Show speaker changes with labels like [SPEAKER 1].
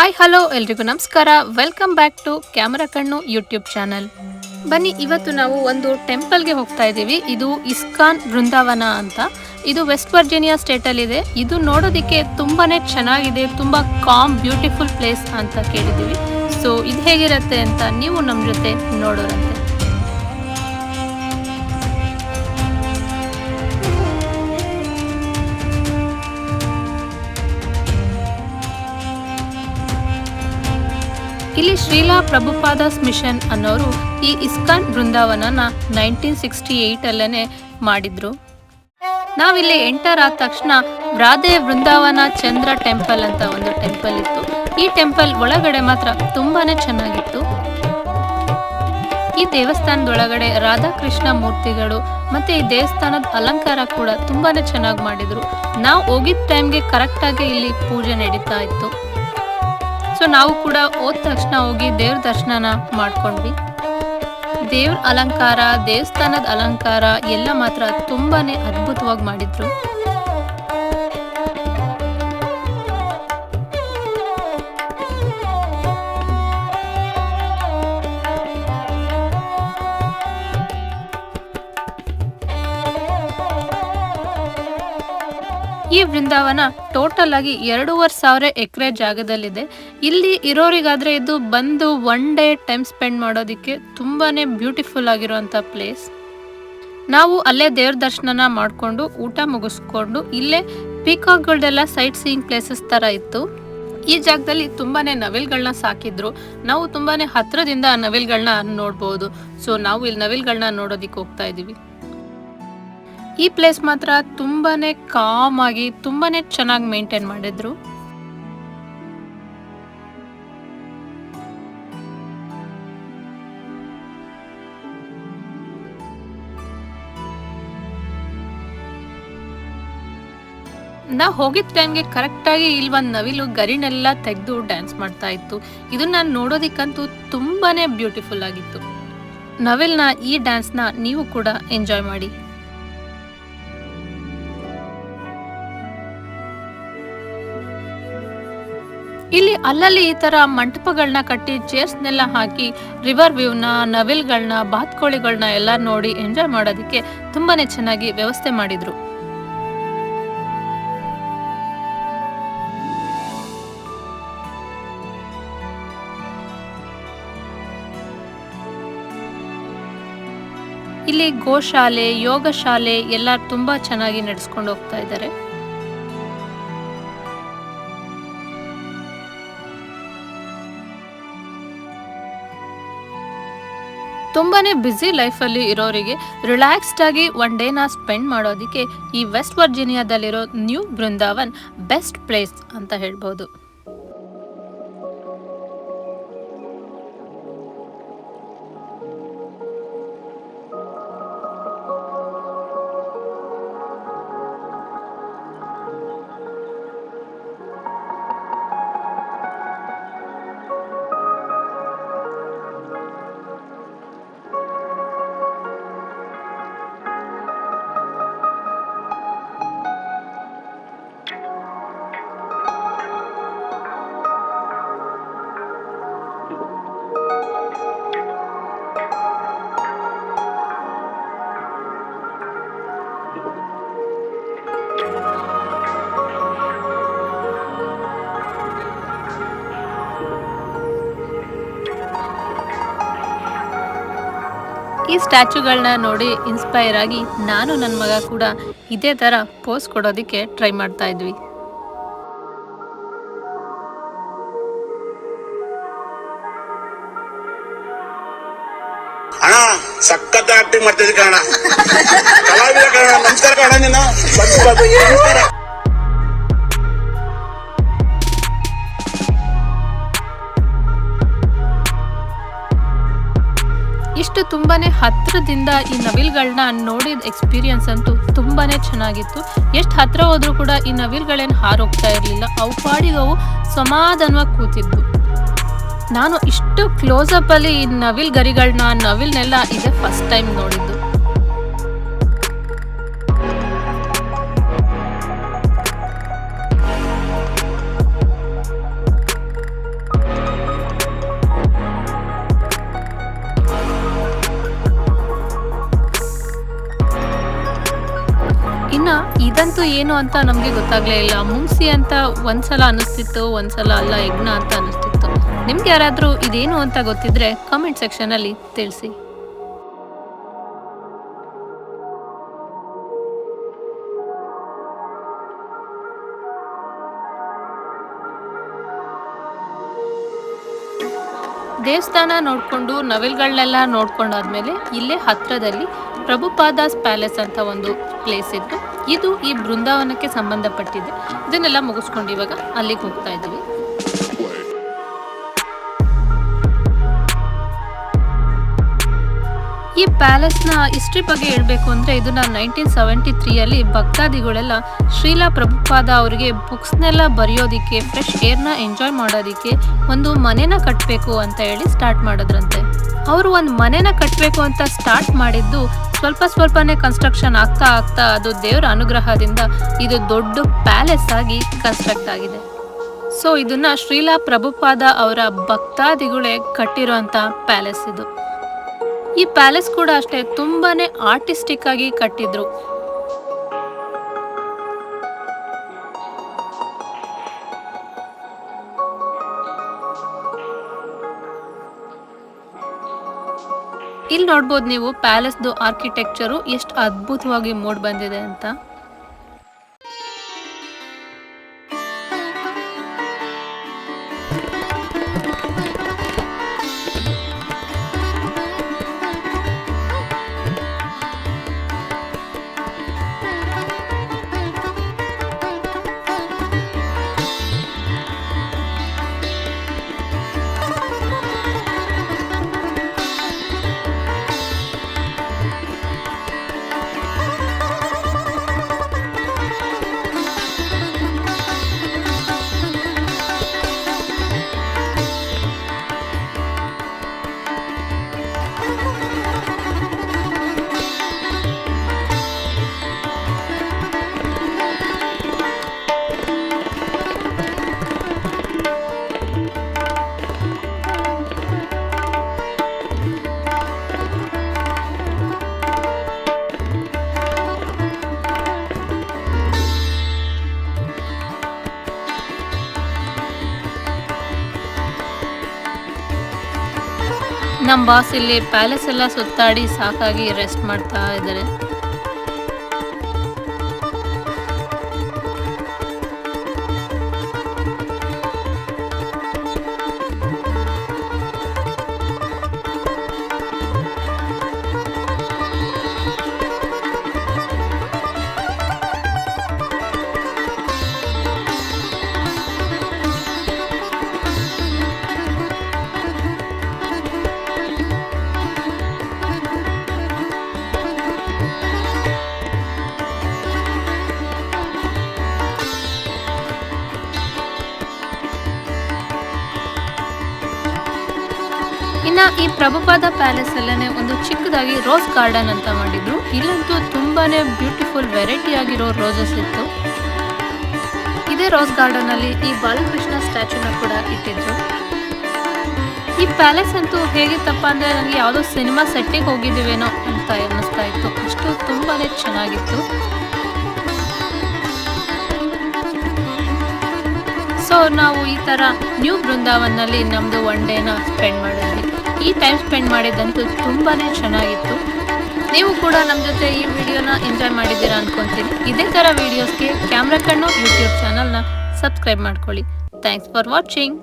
[SPEAKER 1] Hi hello ಎಲ್ರಿಗೂ ನಮಸ್ಕಾರ. Welcome back to camera Kannu YouTube channel ಬನ್ನಿ, ಇವತ್ತು ನಾವು ಒಂದು ಟೆಂಪಲ್ಗೆ ಹೋಗ್ತಾ ಇದ್ದೀವಿ. ಇದು ಇಸ್ಕಾನ್ ಬೃಂದಾವನ ಅಂತ. ಇದು ವೆಸ್ಟ್ ವರ್ಜಿನಿಯಾ ಸ್ಟೇಟಲ್ಲಿದೆ ಇದು. ನೋಡೋದಕ್ಕೆ ತುಂಬಾ ಚೆನ್ನಾಗಿದೆ, ತುಂಬ ಕಾಮ್ ಬ್ಯೂಟಿಫುಲ್ ಪ್ಲೇಸ್ ಅಂತ ಕೇಳಿದ್ದೀವಿ. ಸೊ ಇದು ಹೇಗಿರುತ್ತೆ ಅಂತ ನೀವು ನಮ್ಮ ಜೊತೆ ನೋಡೋರಂತೆ. ಇಲ್ಲಿ ಶ್ರೀಲಾ ಪ್ರಭುಪಾದಾಸ್ ಮಿಷನ್ ಅನ್ನೋರು ಈ ಇಸ್ಕಾನ್ ಬೃಂದಾವನನ ನೈನ್ಟೀನ್ ಸಿಕ್ಸ್ಟಿ ಏಟ್ ಅಲ್ಲೇನೆ ಮಾಡಿದ್ರು. ನಾವಿಲ್ಲಿ ಎಂಟರ್ ಆದ ತಕ್ಷಣ ರಾಧೆ ಬೃಂದಾವನ ಚಂದ್ರ ಟೆಂಪಲ್ ಅಂತ ಒಂದು ಟೆಂಪಲ್ ಇತ್ತು. ಈ ಟೆಂಪಲ್ ಒಳಗಡೆ ಮಾತ್ರ ತುಂಬಾನೇ ಚೆನ್ನಾಗಿತ್ತು. ಈ ದೇವಸ್ಥಾನದೊಳಗಡೆ ರಾಧಾಕೃಷ್ಣ ಮೂರ್ತಿಗಳು ಮತ್ತೆ ಈ ದೇವಸ್ಥಾನದ ಅಲಂಕಾರ ಕೂಡ ತುಂಬಾನೇ ಚೆನ್ನಾಗಿ ಮಾಡಿದ್ರು. ನಾವು ಹೋಗಿದ್ದ ಟೈಮ್ಗೆ ಕರೆಕ್ಟಾಗಿ ಇಲ್ಲಿ ಪೂಜೆ ನಡೀತಾ ಇತ್ತು. ಸೊ ನಾವು ಕೂಡ ಹೋದ ತಕ್ಷಣ ಹೋಗಿ ದೇವ್ರ ದರ್ಶನನ ಮಾಡ್ಕೊಂಡ್ವಿ. ದೇವ್ರ ಅಲಂಕಾರ, ದೇವಸ್ಥಾನದ ಅಲಂಕಾರ ಎಲ್ಲ ಮಾತ್ರ ತುಂಬಾನೇ ಅದ್ಭುತವಾಗಿ ಮಾಡಿದ್ರು. ಈ ವೃಂದಾವನ ಟೋಟಲ್ ಆಗಿ ಎರಡೂವರೆ ಸಾವಿರ ಎಕರೆ ಜಾಗದಲ್ಲಿದೆ. ಇಲ್ಲಿ ಇರೋರಿಗಾದ್ರೆ ಇದು ಬಂದು ಒನ್ ಡೇ ಟೈಮ್ ಸ್ಪೆಂಡ್ ಮಾಡೋದಕ್ಕೆ ತುಂಬಾನೇ ಬ್ಯೂಟಿಫುಲ್ ಆಗಿರುವಂತ ಪ್ಲೇಸ್. ನಾವು ಅಲ್ಲೇ ದೇವ್ರ ದರ್ಶನನ ಮಾಡಿಕೊಂಡು ಊಟ ಮುಗಿಸ್ಕೊಂಡು ಇಲ್ಲೇ ಪೀಕಾಕ್ಗಳದೆಲ್ಲ ಸೈಟ್ ಸೀಯಿಂಗ್ ಪ್ಲೇಸಸ್ ತರ ಇತ್ತು. ಈ ಜಾಗದಲ್ಲಿ ತುಂಬಾನೇ ನವಿಲ್ಗಳನ್ನ ಸಾಕಿದ್ರು. ನಾವು ತುಂಬಾನೇ ಹತ್ರದಿಂದ ಆ ನವಿಲ್ಗಳನ್ನ ನೋಡ್ಬೋದು. ಸೊ ನಾವು ಇಲ್ಲಿ ನವಿಲ್ಗಳನ್ನ ನೋಡೋದಿಕ್ಕೆ ಹೋಗ್ತಾ ಇದೀವಿ ಈ ಪ್ಲೇಸ್ ಮಾತ್ರ ತುಂಬಾನೇ ಕಾಮ್ ಆಗಿ, ತುಂಬಾನೇ ಚೆನ್ನಾಗಿ ಮೇಂಟೈನ್ ಮಾಡಿದ್ರು. ನಾ ಹೋಗಿದ್ದ ಟೈಮ್ಗೆ ಕರೆಕ್ಟಾಗಿ ಇಲ್ಲಿ ಒಂದು ನವಿಲು ಗರಿನೆಲ್ಲ ತೆಗೆದು ಡ್ಯಾನ್ಸ್ ಮಾಡ್ತಾ ಇತ್ತು. ಇದನ್ನ ನೋಡೋದಿಕ್ಕಂತೂ ತುಂಬಾನೇ ಬ್ಯೂಟಿಫುಲ್ ಆಗಿತ್ತು. ನವಿಲ್ನ ಈ ಡ್ಯಾನ್ಸ್ನ ನೀವು ಕೂಡ ಎಂಜಾಯ್ ಮಾಡಿ. ಇಲ್ಲಿ ಅಲ್ಲಲ್ಲಿ ಈ ತರ ಮಂಟಪಗಳನ್ನ ಕಟ್ಟಿ ಚೇರ್ಸ್ನೆಲ್ಲ ಹಾಕಿ ರಿವರ್ ವ್ಯೂನ ನವಿಲ್ಗಳನ್ನ ಬಾತ್ಕೋಳಿಗಳನ್ನ ಎಲ್ಲ ನೋಡಿ ಎಂಜಾಯ್ ಮಾಡೋದಕ್ಕೆ ತುಂಬಾನೇ ಚೆನ್ನಾಗಿ ವ್ಯವಸ್ಥೆ ಮಾಡಿದ್ರು. ಇಲ್ಲಿ ಗೋಶಾಲೆ ಯೋಗ ಶಾಲೆ ಎಲ್ಲ ತುಂಬಾ ಚೆನ್ನಾಗಿ ನಡೆಸ್ಕೊಂಡು ಹೋಗ್ತಾ ಇದ್ದಾರೆ. ತುಂಬಾನೇ ಬ್ಯುಸಿ ಲೈಫಲ್ಲಿ ಇರೋರಿಗೆ ರಿಲ್ಯಾಕ್ಸ್ಡ್ ಆಗಿ ಒನ್ ಡೇನ ಸ್ಪೆಂಡ್ ಮಾಡೋದಕ್ಕೆ ಈ ವೆಸ್ಟ್ ವರ್ಜಿನಿಯಾದಲ್ಲಿರೋ ನ್ಯೂ ಬೃಂದಾವನ್ ಬೆಸ್ಟ್ ಪ್ಲೇಸ್ ಅಂತ ಹೇಳ್ಬೋದು. ಈ ಸ್ಟ್ಯಾಚುಗಳನ್ನ ನೋಡಿ ಇನ್ಸ್ಪೈರ್ ಆಗಿ ನಾನು ನನ್ನ ಮಗ ಕೂಡ ಇದೇ ಥರ ಪೋಸ್ ಕೊಡೋದಕ್ಕೆ ಟ್ರೈ ಮಾಡ್ತಾ ಇದ್ವಿ.
[SPEAKER 2] ಸಖತ್ ಆಕ್ಟಿಂಗ್ ಮಾಡ್ತಿದ್ದೆ ಕಣ ಕಲಾವಿದ ಕಣ ನಮಸ್ಕಾರ ಕಣ ನೀನು.
[SPEAKER 1] ಇಷ್ಟು ತುಂಬಾ ಹತ್ತಿರದಿಂದ ಈ ನವಿಲ್ಗಳನ್ನ ನೋಡಿದ ಎಕ್ಸ್ಪೀರಿಯನ್ಸ್ ಅಂತೂ ತುಂಬಾನೇ ಚೆನ್ನಾಗಿತ್ತು. ಎಷ್ಟು ಹತ್ರ ಹೋದರೂ ಕೂಡ ಈ ನವಿಲ್ಗಳೇನು ಹಾರೋಗ್ತಾ ಇರಲಿಲ್ಲ. ಅವು ಪಾಡಿಗವು ಸಮಾಧಾನವಾಗಿ ಕೂತಿದ್ವು. ನಾನು ಇಷ್ಟು ಕ್ಲೋಸಪ್ಪಲ್ಲಿ ಈ ನವಿಲ್ ಗರಿಗಳನ್ನ ನವಿಲ್ನೆಲ್ಲ ಇದೆ ಫಸ್ಟ್ ಟೈಮ್ ನೋಡಿದ್ದು. ಇದಂತೂ ಏನು ಅಂತ ನಮಗೆ ಗೊತ್ತಾಗ್ಲೇ ಇಲ್ಲ. ಮುಂಗ್ಸಿ ಅಂತ ಒಂದ್ಸಲ ಅನಿಸ್ತಿತ್ತು ಒಂದ್ಸಲ ಅಲ್ಲ, ಯಜ್ಞ ಅಂತ ಅನಿಸ್ತಿತ್ತು ನಿಮ್ಗೆ ಯಾರಾದರೂ ಇದೇನು ಅಂತ ಗೊತ್ತಿದ್ರೆ ಕಮೆಂಟ್ ಸೆಕ್ಷನಲ್ಲಿ ತಿಳಿಸಿ. ದೇವಸ್ಥಾನ ನೋಡಿಕೊಂಡು ನವಿಲ್ಗಳನ್ನೆಲ್ಲ ನೋಡ್ಕೊಂಡಾದ್ಮೇಲೆ ಇಲ್ಲೇ ಹತ್ತಿರದಲ್ಲಿ ಪ್ರಭುಪಾದಾಸ್ ಪ್ಯಾಲೇಸ್ ಅಂತ ಒಂದು ಪ್ಲೇಸ್ ಇತ್ತು ಇದು ಈ ಬೃಂದಾವನಕ್ಕೆ ಸಂಬಂಧಪಟ್ಟಿದೆ. ಇದನ್ನೆಲ್ಲ ಮುಗಿಸ್ಕೊಂಡು ಇವಾಗ ಅಲ್ಲಿಗೆ ಹೋಗ್ತಾ ಇದ್ದೀವಿ ಈ ಪ್ಯಾಲೇಸ್ನ ಹಿಸ್ಟ್ರಿ ಬಗ್ಗೆ ಹೇಳಬೇಕು ಅಂದರೆ ಇದನ್ನ ನೈನ್ಟೀನ್ ಸೆವೆಂಟಿ ತ್ರೀಯಲ್ಲಿ ಭಕ್ತಾದಿಗಳೆಲ್ಲ ಶ್ರೀಲಾ ಪ್ರಭುಪಾದ ಅವರಿಗೆ ಬುಕ್ಸ್ನೆಲ್ಲ ಬರೆಯೋದಿಕ್ಕೆ ಫ್ರೆಶ್ ಏರ್ನ ಎಂಜಾಯ್ ಮಾಡೋದಿಕ್ಕೆ ಒಂದು ಮನೆನ ಕಟ್ಟಬೇಕು ಅಂತ ಹೇಳಿ ಸ್ಟಾರ್ಟ್ ಮಾಡಿದ್ರಂತೆ. ಅವರು ಒಂದು ಮನೆನ ಕಟ್ಟಬೇಕು ಅಂತ ಸ್ಟಾರ್ಟ್ ಮಾಡಿದ್ದು ಸ್ವಲ್ಪ ಸ್ವಲ್ಪನೇ ಕನ್ಸ್ಟ್ರಕ್ಷನ್ ಆಗ್ತಾ ಆಗ್ತಾ ಅದು ದೇವರ ಅನುಗ್ರಹದಿಂದ ಇದು ದೊಡ್ಡ ಪ್ಯಾಲೇಸ್ ಆಗಿ ಕನ್ಸ್ಟ್ರಕ್ಟ್ ಆಗಿದೆ. ಸೊ ಇದನ್ನ ಶ್ರೀಲಾ ಪ್ರಭುಪಾದ ಅವರ ಭಕ್ತಾದಿಗಳೇ ಕಟ್ಟಿರುವಂತ ಪ್ಯಾಲೇಸ್ ಇದು. ಈ ಪ್ಯಾಲೇಸ್ ಕೂಡ ಅಷ್ಟೇ ತುಂಬಾನೇ ಆರ್ಟಿಸ್ಟಿಕ್ ಆಗಿ ಕಟ್ಟಿದ್ರು. ಇಲ್ಲಿ ನೋಡ್ಬೋದು ನೀವು ಪ್ಯಾಲೇಸ್ದು ಆರ್ಕಿಟೆಕ್ಚರು ಎಷ್ಟು ಅದ್ಭುತವಾಗಿ ಮೂಡ್ ಬಂದಿದೆ ಅಂತ? ನಮ್ಮ ಬಾಸ್ ಇಲ್ಲಿ ಪ್ಯಾಲೇಸ್ ಎಲ್ಲ ಸುತ್ತಾಡಿ ಸಾಕಾಗಿ ರೆಸ್ಟ್ ಮಾಡ್ತಾ ಇದ್ದಾರೆ. ಈ ಪ್ರಭುಪಾದ ಪ್ಯಾಲೇಸ್ ಅಲ್ಲೇ ಒಂದು ಚಿಕ್ಕದಾಗಿ ರೋಸ್ ಗಾರ್ಡನ್ ಅಂತ ಮಾಡಿದ್ರು. ಇಲ್ಲಂತೂ ತುಂಬಾನೇ ಬ್ಯೂಟಿಫುಲ್ ವೆರೈಟಿ ಆಗಿರೋ ರೋಸಸ್ ಇತ್ತು. ಇದೇ ರೋಸ್ ಗಾರ್ಡನ್ ಅಲ್ಲಿ ಈ ಬಾಲಕೃಷ್ಣ ಸ್ಟ್ಯಾಚುನ ಕೂಡ ಇಟ್ಟಿದ್ರು. ಈ ಪ್ಯಾಲೇಸ್ ಅಂತೂ ಹೇಗಿತ್ತಪ್ಪ ಅಂದ್ರೆ ನನಗೆ ಯಾವುದೋ ಸಿನಿಮಾ ಸೆಟ್ಟಿಗೆ ಹೋಗಿದ್ದೀವೇನೋ ಅಂತ ಅನ್ನಿಸ್ತಾ ಇತ್ತು. ಅಷ್ಟು ತುಂಬಾನೇ ಚೆನ್ನಾಗಿತ್ತು. ಸೊ, ನಾವು ಈ ಥರ ನ್ಯೂ ಬೃಂದಾವನ್ನಲ್ಲಿ ನಮ್ಮದು ಒನ್ ಡೇನ ಸ್ಪೆಂಡ್ ಮಾಡಿದ್ವಿ. ಈ ಟೈಮ್ ಸ್ಪೆಂಡ್ ಮಾಡಿದ್ದಂತೂ ತುಂಬಾ ಚೆನ್ನಾಗಿತ್ತು. ನೀವು ಕೂಡ ನಮ್ಮ ಜೊತೆ ಈ ವಿಡಿಯೋನ ಎಂಜಾಯ್ ಮಾಡಿದ್ದೀರಾ ಅನ್ಕೊಂತೀನಿ. ಇದೇ ಥರ ವಿಡಿಯೋಸ್ಗೆ ಕ್ಯಾಮ್ರಾ ಕಣ್ಣು ಯೂಟ್ಯೂಬ್ ಚಾನಲ್ನ ಸಬ್ಸ್ಕ್ರೈಬ್ ಮಾಡ್ಕೊಳ್ಳಿ. Thanks for watching